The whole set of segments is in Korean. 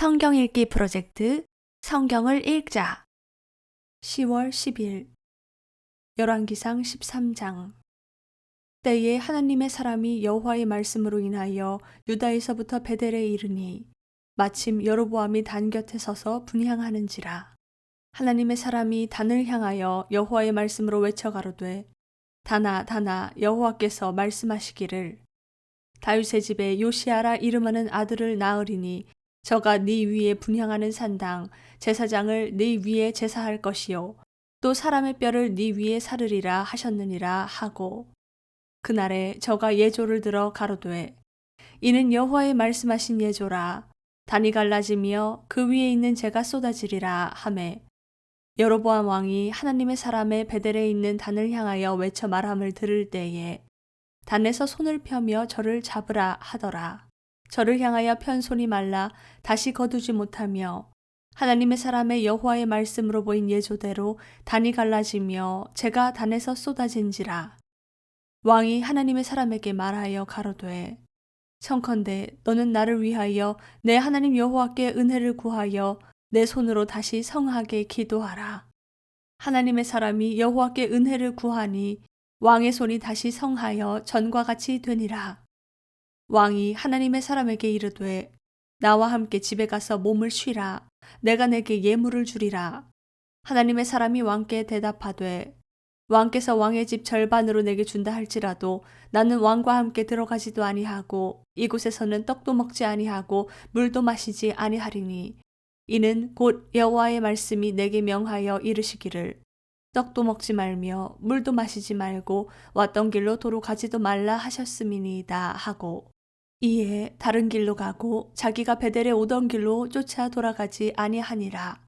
성경 읽기 프로젝트 성경을 읽자. 10월 10일 열왕기상 13장. 때에 하나님의 사람이 여호와의 말씀으로 인하여 유다에서부터 베델에 이르니 마침 여로보암이 단 곁에 서서 분향하는지라. 하나님의 사람이 단을 향하여 여호와의 말씀으로 외쳐 가로되 다나 다나 여호와께서 말씀하시기를. 다윗의 집에 요시아라 이름하는 아들을 낳으리니 저가 네 위에 분향하는 산당 제사장을 네 위에 제사할 것이요. 또 사람의 뼈를 네 위에 사르리라 하셨느니라 하고. 그날에 저가 예조를 들어 가로되 이는 여호와의 말씀하신 예조라. 단이 갈라지며 그 위에 있는 재가 쏟아지리라 하매. 여로보암 왕이 하나님의 사람의 베델에 있는 단을 향하여 외쳐 말함을 들을 때에 단에서 손을 펴며 저를 잡으라 하더라. 저를 향하여 편 손이 말라 다시 거두지 못하며 하나님의 사람의 여호와의 말씀으로 보인 예조대로 단이 갈라지며 제가 단에서 쏟아진지라. 왕이 하나님의 사람에게 말하여 가로되 청컨대 너는 나를 위하여 내 하나님 여호와께 은혜를 구하여 내 손으로 다시 성하게 기도하라. 하나님의 사람이 여호와께 은혜를 구하니 왕의 손이 다시 성하여 전과 같이 되니라. 왕이 하나님의 사람에게 이르되 나와 함께 집에 가서 몸을 쉬라. 내가 내게 예물을 주리라. 하나님의 사람이 왕께 대답하되 왕께서 왕의 집 절반으로 내게 준다 할지라도 나는 왕과 함께 들어가지도 아니하고 이곳에서는 떡도 먹지 아니하고 물도 마시지 아니하리니 이는 곧 여호와의 말씀이 내게 명하여 이르시기를 떡도 먹지 말며 물도 마시지 말고 왔던 길로 도로 가지도 말라 하셨음이니이다 하고 이에 다른 길로 가고 자기가 베델에 오던 길로 쫓아 돌아가지 아니하니라.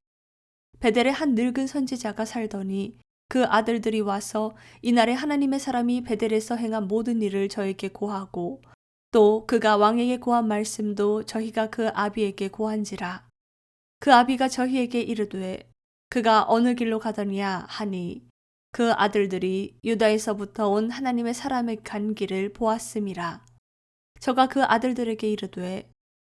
베델에 한 늙은 선지자가 살더니 그 아들들이 와서 이날에 하나님의 사람이 베델에서 행한 모든 일을 저에게 고하고 또 그가 왕에게 고한 말씀도 저희가 그 아비에게 고한지라. 그 아비가 저희에게 이르되 그가 어느 길로 가더냐 하니 그 아들들이 유다에서부터 온 하나님의 사람의 간 길을 보았음이라. 저가 그 아들들에게 이르되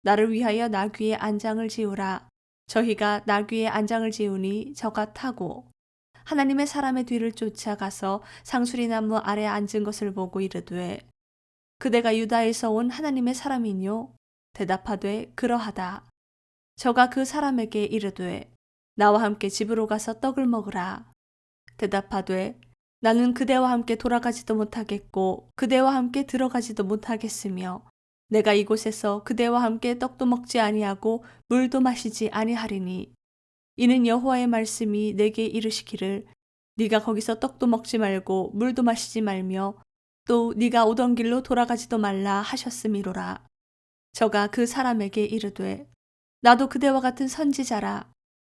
나를 위하여 나귀의 안장을 지우라. 저희가 나귀의 안장을 지우니 저가 타고 하나님의 사람의 뒤를 쫓아가서 상수리 나무 아래 앉은 것을 보고 이르되 그대가 유다에서 온 하나님의 사람이뇨? 대답하되 그러하다. 저가 그 사람에게 이르되 나와 함께 집으로 가서 떡을 먹으라. 대답하되 나는 그대와 함께 돌아가지도 못하겠고 그대와 함께 들어가지도 못하겠으며 내가 이곳에서 그대와 함께 떡도 먹지 아니하고 물도 마시지 아니하리니 이는 여호와의 말씀이 내게 이르시기를 네가 거기서 떡도 먹지 말고 물도 마시지 말며 또 네가 오던 길로 돌아가지도 말라 하셨음이로라. 저가 그 사람에게 이르되 나도 그대와 같은 선지자라.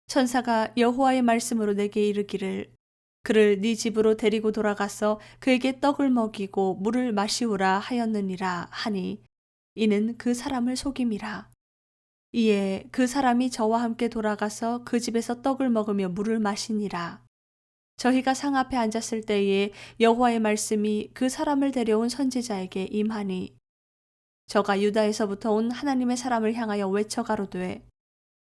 천사가 여호와의 말씀으로 내게 이르기를 그를 네 집으로 데리고 돌아가서 그에게 떡을 먹이고 물을 마시우라 하였느니라 하니 이는 그 사람을 속임이라. 이에 그 사람이 저와 함께 돌아가서 그 집에서 떡을 먹으며 물을 마시니라. 저희가 상 앞에 앉았을 때에 여호와의 말씀이 그 사람을 데려온 선지자에게 임하니 저가 유다에서부터 온 하나님의 사람을 향하여 외쳐 가로되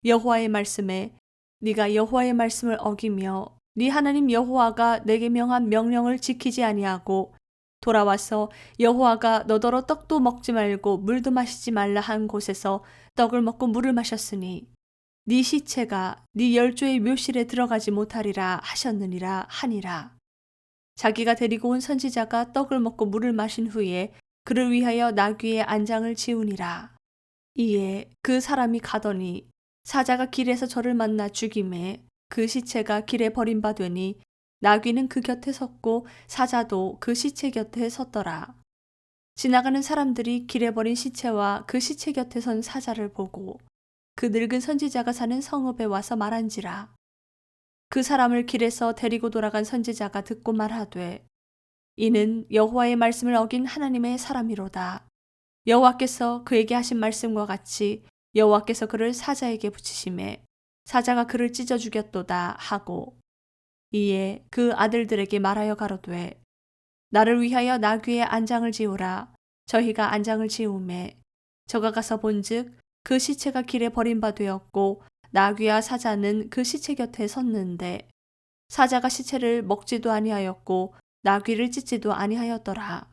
여호와의 말씀에 네가 여호와의 말씀을 어기며 네 하나님 여호와가 내게 명한 명령을 지키지 아니하고 돌아와서 여호와가 너더러 떡도 먹지 말고 물도 마시지 말라 한 곳에서 떡을 먹고 물을 마셨으니 네 시체가 네 열조의 묘실에 들어가지 못하리라 하셨느니라 하니라. 자기가 데리고 온 선지자가 떡을 먹고 물을 마신 후에 그를 위하여 나귀의 안장을 지우니라. 이에 그 사람이 가더니 사자가 길에서 저를 만나 죽임에 그 시체가 길에 버림받으니 나귀는 그 곁에 섰고 사자도 그 시체 곁에 섰더라. 지나가는 사람들이 길에 버린 시체와 그 시체 곁에 선 사자를 보고 그 늙은 선지자가 사는 성읍에 와서 말한지라. 그 사람을 길에서 데리고 돌아간 선지자가 듣고 말하되 이는 여호와의 말씀을 어긴 하나님의 사람이로다. 여호와께서 그에게 하신 말씀과 같이 여호와께서 그를 사자에게 붙이심에 사자가 그를 찢어 죽였도다 하고 이에 그 아들들에게 말하여 가로되 나를 위하여 나귀의 안장을 지우라 저희가 안장을 지우매 저가 가서 본즉 그 시체가 길에 버림바 되었고 나귀와 사자는 그 시체 곁에 섰는데 사자가 시체를 먹지도 아니하였고 나귀를 찢지도 아니하였더라.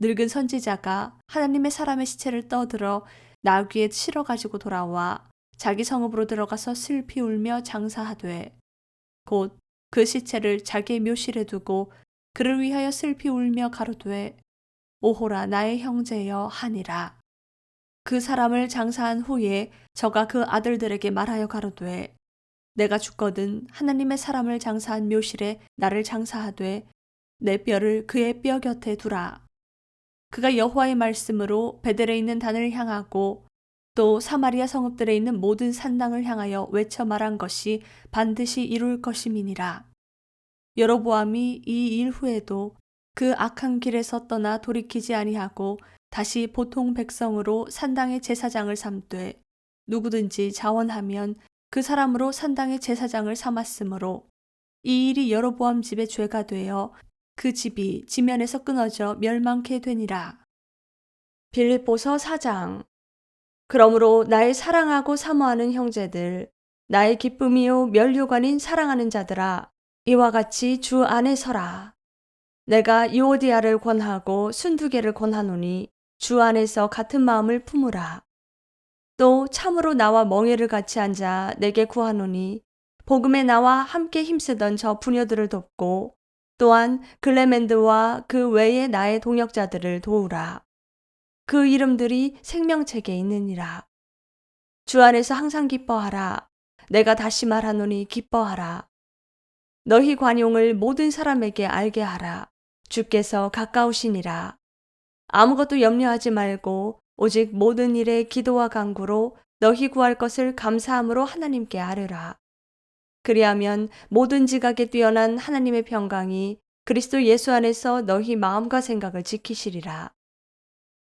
늙은 선지자가 하나님의 사람의 시체를 떠들어 나귀에 실어 가지고 돌아와 자기 성읍으로 들어가서 슬피 울며 장사하되 곧 그 시체를 자기의 묘실에 두고 그를 위하여 슬피 울며 가로되 오호라 나의 형제여 하니라. 그 사람을 장사한 후에 저가 그 아들들에게 말하여 가로되 내가 죽거든 하나님의 사람을 장사한 묘실에 나를 장사하되 내 뼈를 그의 뼈 곁에 두라. 그가 여호와의 말씀으로 베델에 있는 단을 향하고 또 사마리아 성읍들에 있는 모든 산당을 향하여 외쳐 말한 것이 반드시 이룰 것임이니라. 여로보암이 이 일 후에도 그 악한 길에서 떠나 돌이키지 아니하고 다시 보통 백성으로 산당의 제사장을 삼되 누구든지 자원하면 그 사람으로 산당의 제사장을 삼았으므로 이 일이 여로보암 집의 죄가 되어 그 집이 지면에서 끊어져 멸망케 되니라. 빌립보서 4장 그러므로 나의 사랑하고 사모하는 형제들 나의 기쁨이요 면류관인 사랑하는 자들아 이와 같이 주 안에 서라. 내가 이오디아를 권하고 순두개를 권하노니 주 안에서 같은 마음을 품으라. 또 참으로 나와 멍에를 같이 앉아 내게 구하노니 복음에 나와 함께 힘쓰던 저 부녀들을 돕고 또한 글레멘드와 그 외의 나의 동역자들을 도우라. 그 이름들이 생명책에 있느니라. 주 안에서 항상 기뻐하라. 내가 다시 말하노니 기뻐하라. 너희 관용을 모든 사람에게 알게 하라. 주께서 가까우시니라. 아무것도 염려하지 말고 오직 모든 일에 기도와 간구로 너희 구할 것을 감사함으로 하나님께 아뢰라. 그리하면 모든 지각에 뛰어난 하나님의 평강이 그리스도 예수 안에서 너희 마음과 생각을 지키시리라.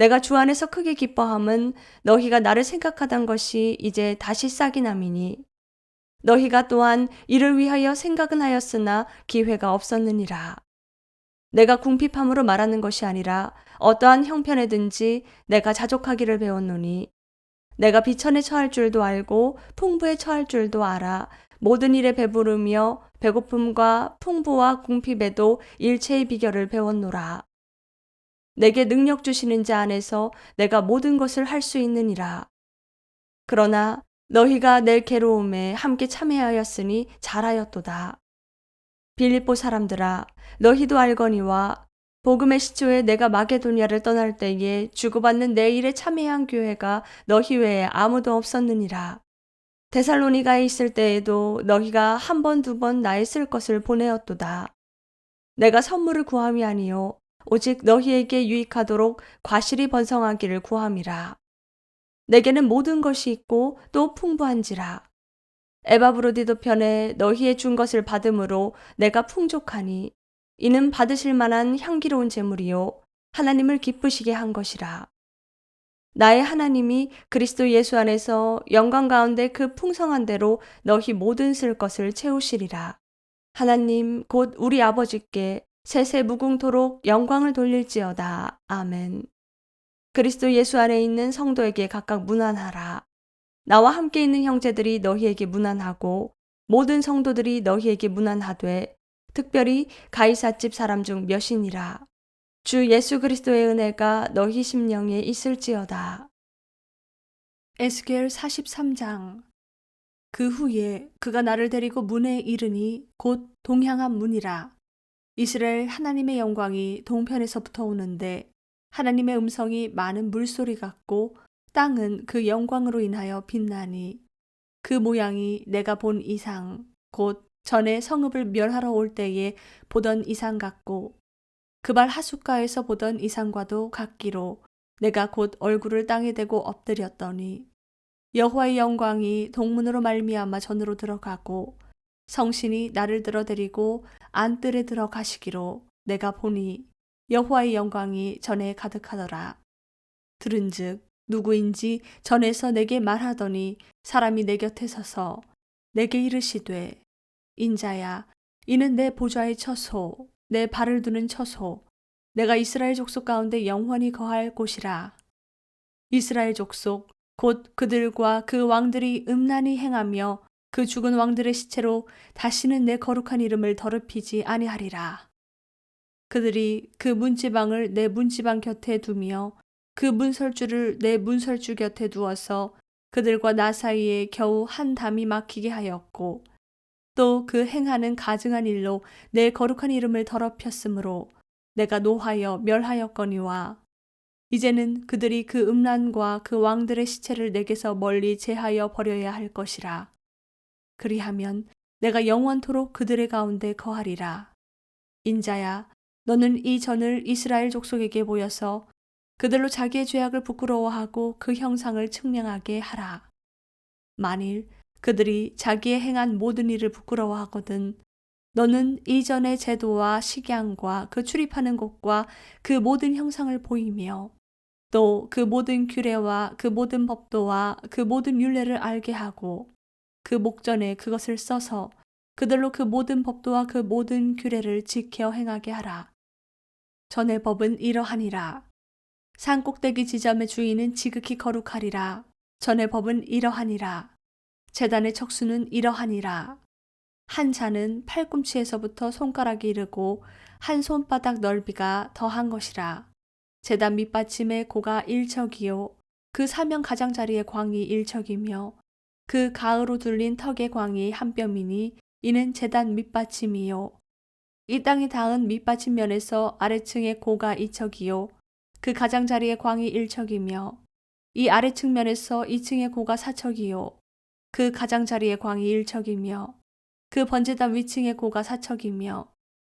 내가 주 안에서 크게 기뻐함은 너희가 나를 생각하던 것이 이제 다시 싹이 남이니 너희가 또한 이를 위하여 생각은 하였으나 기회가 없었느니라. 내가 궁핍함으로 말하는 것이 아니라 어떠한 형편에든지 내가 자족하기를 배웠노니 내가 비천에 처할 줄도 알고 풍부에 처할 줄도 알아 모든 일에 배부르며 배고픔과 풍부와 궁핍에도 일체의 비결을 배웠노라. 내게 능력 주시는 자 안에서 내가 모든 것을 할 수 있느니라. 그러나 너희가 내 괴로움에 함께 참여하였으니 잘하였도다. 빌립보 사람들아, 너희도 알거니와 복음의 시초에 내가 마게도니아를 떠날 때에 주고받는 내 일에 참여한 교회가 너희 외에 아무도 없었느니라. 데살로니가에 있을 때에도 너희가 한 번, 두 번 나의 쓸 것을 보내었도다. 내가 선물을 구함이 아니요 오직 너희에게 유익하도록 과실이 번성하기를 구함이라. 내게는 모든 것이 있고 또 풍부한지라. 에바브로디도 편에 너희의 준 것을 받음으로 내가 풍족하니 이는 받으실 만한 향기로운 제물이요 하나님을 기쁘시게 한 것이라. 나의 하나님이 그리스도 예수 안에서 영광 가운데 그 풍성한 대로 너희 모든 쓸 것을 채우시리라. 하나님 곧 우리 아버지께 세세 무궁토록 영광을 돌릴지어다. 아멘. 그리스도 예수 안에 있는 성도에게 각각 문안하라. 나와 함께 있는 형제들이 너희에게 문안하고 모든 성도들이 너희에게 문안하되 특별히 가이사집 사람 중 몇이니라. 주 예수 그리스도의 은혜가 너희 심령에 있을지어다. 에스겔 43장 그 후에 그가 나를 데리고 문에 이르니 곧 동향한 문이라. 이스라엘 하나님의 영광이 동편에서부터 오는데 하나님의 음성이 많은 물소리 같고 땅은 그 영광으로 인하여 빛나니 그 모양이 내가 본 이상 곧 전에 성읍을 멸하러 올 때에 보던 이상 같고 그발 하숫가에서 보던 이상과도 같기로 내가 곧 얼굴을 땅에 대고 엎드렸더니 여호와의 영광이 동문으로 말미암아 전으로 들어가고 성신이 나를 들어 데리고 안뜰에 들어가시기로 내가 보니 여호와의 영광이 전에 가득하더라. 들은즉 누구인지 전에서 내게 말하더니 사람이 내 곁에 서서 내게 이르시되 인자야 이는 내 보좌의 처소 내 발을 두는 처소 내가 이스라엘 족속 가운데 영원히 거할 곳이라 이스라엘 족속 곧 그들과 그 왕들이 음란히 행하며 그 죽은 왕들의 시체로 다시는 내 거룩한 이름을 더럽히지 아니하리라. 그들이 그 문지방을 내 문지방 곁에 두며 그 문설주를 내 문설주 곁에 두어서 그들과 나 사이에 겨우 한 담이 막히게 하였고 또 그 행하는 가증한 일로 내 거룩한 이름을 더럽혔으므로 내가 노하여 멸하였거니와 이제는 그들이 그 음란과 그 왕들의 시체를 내게서 멀리 제하여 버려야 할 것이라. 그리하면 내가 영원토록 그들의 가운데 거하리라. 인자야, 너는 이 전을 이스라엘 족속에게 보여서 그들로 자기의 죄악을 부끄러워하고 그 형상을 측량하게 하라. 만일 그들이 자기의 행한 모든 일을 부끄러워하거든 너는 이전의 제도와 식양과 그 출입하는 곳과 그 모든 형상을 보이며 또 그 모든 규례와 그 모든 법도와 그 모든 율례를 알게 하고 그 목전에 그것을 써서 그들로 그 모든 법도와 그 모든 규례를 지켜 행하게 하라. 전의 법은 이러하니라. 산 꼭대기 지점의 주인은 지극히 거룩하리라. 전의 법은 이러하니라. 재단의 척수는 이러하니라. 한 잔은 팔꿈치에서부터 손가락이 이르고 한 손바닥 넓이가 더한 것이라. 재단 밑받침의 고가 일척이요. 그 사면 가장자리의 광이 일척이며 그 가으로 둘린 턱의 광이 한 뼘이니 이는 재단 밑받침이요. 이 땅이 닿은 밑받침 면에서 아래층의 고가 이척이요. 그 가장자리의 광이 일척이며 이 아래층 면에서 이층의 고가 사척이요. 그 가장자리의 광이 일척이며 그 번제단 위층의 고가 사척이며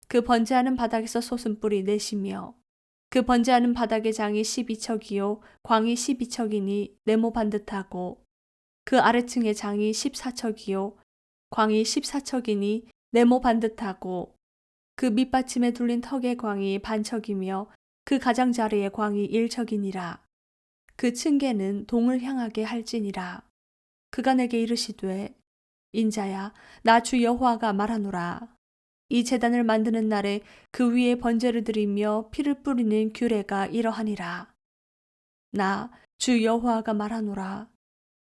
그 번제하는 바닥에서 솟은 뿔이 넷이며 그 번제하는 바닥의 장이 12척이요 광이 12척이니 네모 반듯하고 그 아래층의 장이 14척이요. 광이 14척이니 네모 반듯하고 그 밑받침에 둘린 턱의 광이 반척이며 그 가장자리의 광이 일척이니라. 그 층계는 동을 향하게 할지니라. 그가 내게 이르시되 인자야 나 주 여호와가 말하노라. 이 제단을 만드는 날에 그 위에 번제를 드리며 피를 뿌리는 규례가 이러하니라. 나 주 여호와가 말하노라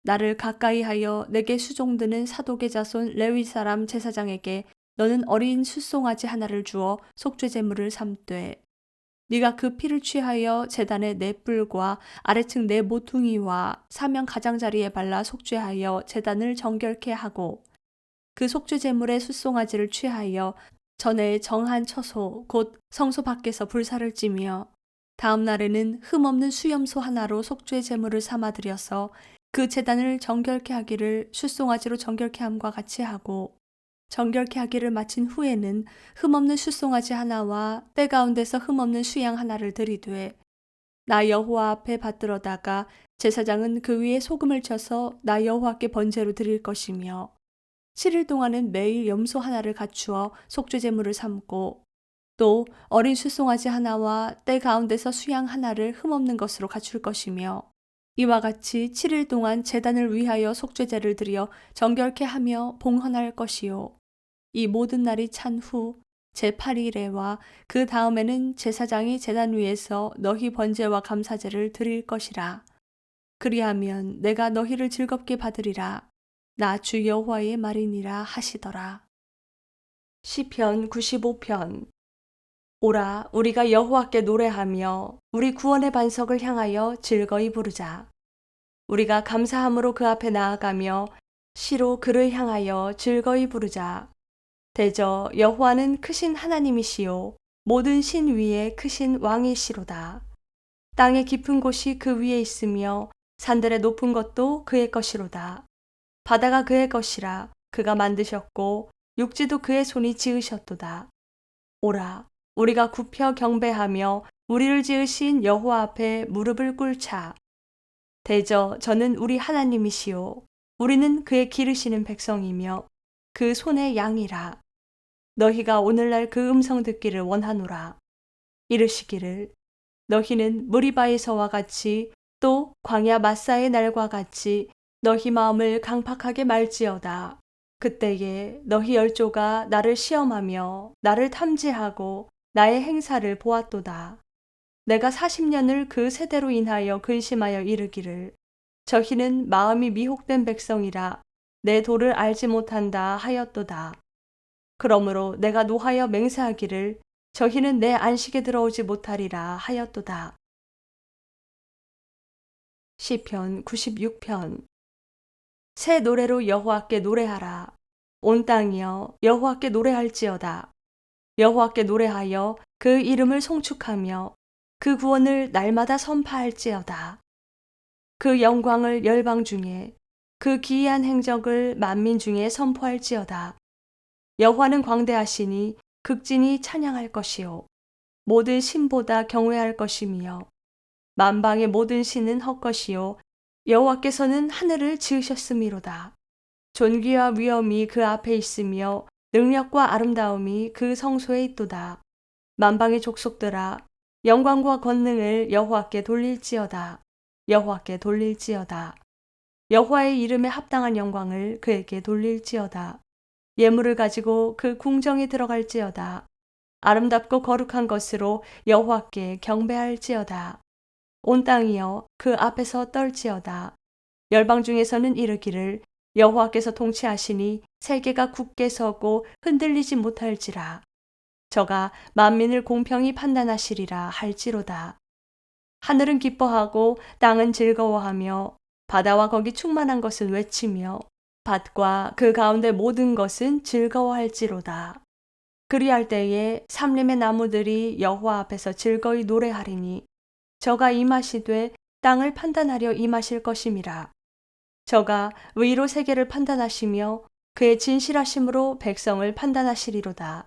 나를 가까이 하여 내게 수종드는 사독의 자손 레위 사람 제사장에게 너는 어린 숫송아지 하나를 주어 속죄 제물을 삼되 네가 그 피를 취하여 제단의 네 뿔과 아래층 네 모퉁이와 사면 가장자리에 발라 속죄하여 제단을 정결케 하고 그 속죄 제물의 숫송아지를 취하여 전에 정한 처소 곧 성소 밖에서 불사를 찌며 다음 날에는 흠 없는 수염소 하나로 속죄 제물을 삼아 드려서 그 제단을 정결케 하기를 숫송아지로 정결케 함과 같이 하고 정결케 하기를 마친 후에는 흠없는 숫송아지 하나와 때 가운데서 흠없는 수양 하나를 들이되 나 여호와 앞에 받들어다가 제사장은 그 위에 소금을 쳐서 나 여호와께 번제로 드릴 것이며 7일 동안은 매일 염소 하나를 갖추어 속죄 제물을 삼고 또 어린 숫송아지 하나와 때 가운데서 수양 하나를 흠없는 것으로 갖출 것이며 이와 같이 7일 동안 재단을 위하여 속죄제를 드려 정결케 하며 봉헌할 것이요. 이 모든 날이 찬 후 제8일에와 그 다음에는 제사장이 재단 위에서 너희 번제와 감사제를 드릴 것이라. 그리하면 내가 너희를 즐겁게 받으리라. 나 주 여호와의 말이니라 하시더라. 시편 95편 오라 우리가 여호와께 노래하며 우리 구원의 반석을 향하여 즐거이 부르자. 우리가 감사함으로 그 앞에 나아가며 시로 그를 향하여 즐거이 부르자. 대저 여호와는 크신 하나님이시요 모든 신 위에 크신 왕이시로다. 땅의 깊은 곳이 그 위에 있으며 산들의 높은 것도 그의 것이로다. 바다가 그의 것이라 그가 만드셨고 육지도 그의 손이 지으셨도다. 오라 우리가 굽혀 경배하며 우리를 지으신 여호와 앞에 무릎을 꿇자. 대저 저는 우리 하나님이시요. 우리는 그의 기르시는 백성이며 그 손의 양이라. 너희가 오늘날 그 음성 듣기를 원하노라. 이르시기를 너희는 무리바에서와 같이 또 광야 마사의 날과 같이 너희 마음을 강팍하게 말지어다. 그때에 너희 열조가 나를 시험하며 나를 탐지하고 나의 행사를 보았도다. 내가 40년을 그 세대로 인하여 근심하여 이르기를 저희는 마음이 미혹된 백성이라 내 도를 알지 못한다 하였도다. 그러므로 내가 노하여 맹세하기를 저희는 내 안식에 들어오지 못하리라 하였도다. 시편 96편 새 노래로 여호와께 노래하라. 온 땅이여 여호와께 노래할지어다. 여호와께 노래하여 그 이름을 송축하며 그 구원을 날마다 선파할지어다. 그 영광을 열방 중에 그 기이한 행적을 만민 중에 선포할지어다. 여호와는 광대하시니 극진히 찬양할 것이요 모든 신보다 경외할 것이며 만방의 모든 신은 헛것이요 여호와께서는 하늘을 지으셨음이로다. 존귀와 위엄이 그 앞에 있으며 능력과 아름다움이 그 성소에 있도다. 만방의 족속들아 영광과 권능을 여호와께 돌릴지어다. 여호와께 돌릴지어다. 여호와의 이름에 합당한 영광을 그에게 돌릴지어다. 예물을 가지고 그 궁정에 들어갈지어다. 아름답고 거룩한 것으로 여호와께 경배할지어다. 온 땅이여 그 앞에서 떨지어다. 열방 중에서는 이르기를 여호와께서 통치하시니 세계가 굳게 서고 흔들리지 못할지라. 저가 만민을 공평히 판단하시리라 할지로다. 하늘은 기뻐하고 땅은 즐거워하며 바다와 거기 충만한 것은 외치며 밭과 그 가운데 모든 것은 즐거워할지로다. 그리할 때에 삼림의 나무들이 여호와 앞에서 즐거이 노래하리니 저가 임하시되 땅을 판단하려 임하실 것임이라. 저가 의로 세계를 판단하시며 그의 진실하심으로 백성을 판단하시리로다.